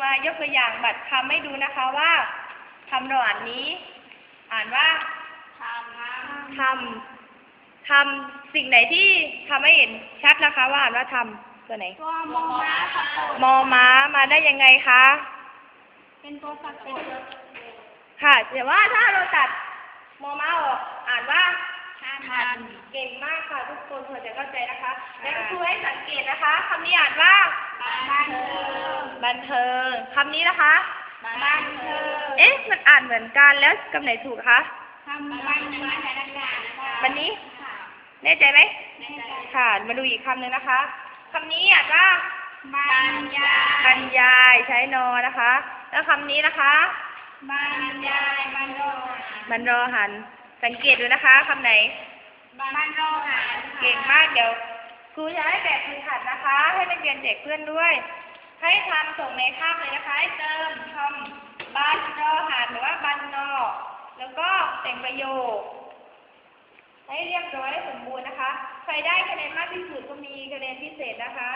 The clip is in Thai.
มายกตัวอย่างบัตรคำให้ดูนะคะว่าคำนอนนี้ อ่านว่าทำทำทำสิ่งไหนที่ทำให้เห็นชัดนะคะว่าอ่านว่าทำตัวไหนตัวมอม้าสะกดมอม้ามาได้ยังไงคะ เป็นตัวสะกดค่ะแต่ว่าถ้าเราตัดมอม้าออกอ่านว่าทันเก่งมากค่ะทุกคนควรจะเข้าใจนะคะ และครูให้สังเกตนะคะคำนี้อ่านว่า บันเทิงบันเทิงคำนี้นะคะ บันเทิง เอ๊ะ มันอ่านเหมือนกันแล้วกำไหนถูกคะทำบันเทิงมาจากอากาศนะคะวันนี้ค่ะแน่ใจไหมในใจค่ะ มาดูอีกคำหนึ่งนะคะ คำนี้อ่านว่าบรรยายบรรยายใช้นอนะคะ แล้วคำนี้นะคะบรรยายบรรโลหารมันรอหัน สังเกตดูนะคะคำไหนบรรโลหารเก่งมากเดี๋ยวครูจะให้แบบฝึกหัดนะคะ ให้นักเรียนเด็กเพื่อนด้วย ให้ทำส่งในคาบเลยนะคะให้เติมคำบันรอหันหรือว่าบันนอแล้วก็แต่งประโยค ให้เรียบร้อยสมบูรณ์นะคะ ใครได้คะแนนมากที่สุดก็มีคะแนนพิเศษนะคะ